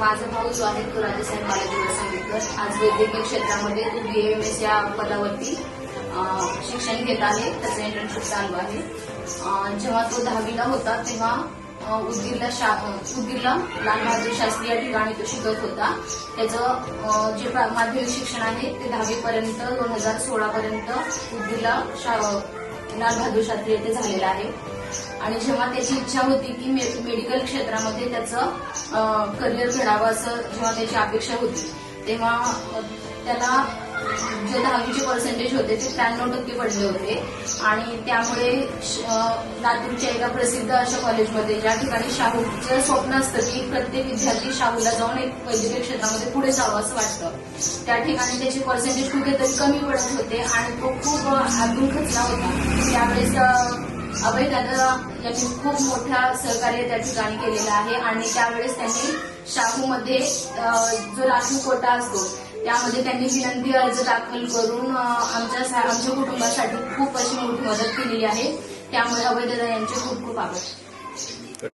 माझा भाऊ जो आहे तो राजेसाहेब बालाजीवर सांगितलं. आज वैद्यकीय क्षेत्रामध्ये तो बी एम एस या पदावरती शिक्षण घेत आहे. त्याचं इंटर्नशिप चालू आहे. जेव्हा तो दहावीला होता तेव्हा उदगीरला शा उदगीरला लाल बहादूर शास्त्री या ठिकाणी तो शिकत होता. त्याचं जे माध्यमिक शिक्षण आहे ते दहावीपर्यंत दोन हजार सोळापर्यंत उदगीरला शा लाल बहादूर शास्त्री येथे झालेलं आहे. आणि जेव्हा त्याची इच्छा होती की मेडिकल क्षेत्रामध्ये त्याचं करिअर घडावं असं जेव्हा त्याची अपेक्षा होती तेव्हा त्याला जे दहावीचे पर्सेंटेज होते ते त्र्याण्णव टक्के पडले होते. आणि त्यामुळे लातूरच्या एका प्रसिद्ध अशा कॉलेजमध्ये ज्या ठिकाणी शाहूचं स्वप्न असतं की प्रत्येक विद्यार्थी शाहूला जाऊन एक वैद्यकीय क्षेत्रामध्ये पुढे जावं असं वाटतं. त्या ठिकाणी त्याचे पर्सेंटेज कुठेतरी कमी पडत होते आणि तो खूप आतून खचला होता. त्यावेळेस अभय दादा यांनी खूप मोठा सहकार्य त्या ठिकाणी केलेलं आहे आणि त्यावेळेस त्यांनी शाहूमध्ये जो राखीव कोटा असतो त्यामध्ये त्यांनी विनंती अर्ज दाखल करून आमच्या आमच्या कुटुंबासाठी खूप अशी मोठी मदत केलेली आहे. त्यामुळे अभय दादा यांचे खूप खूप आभार.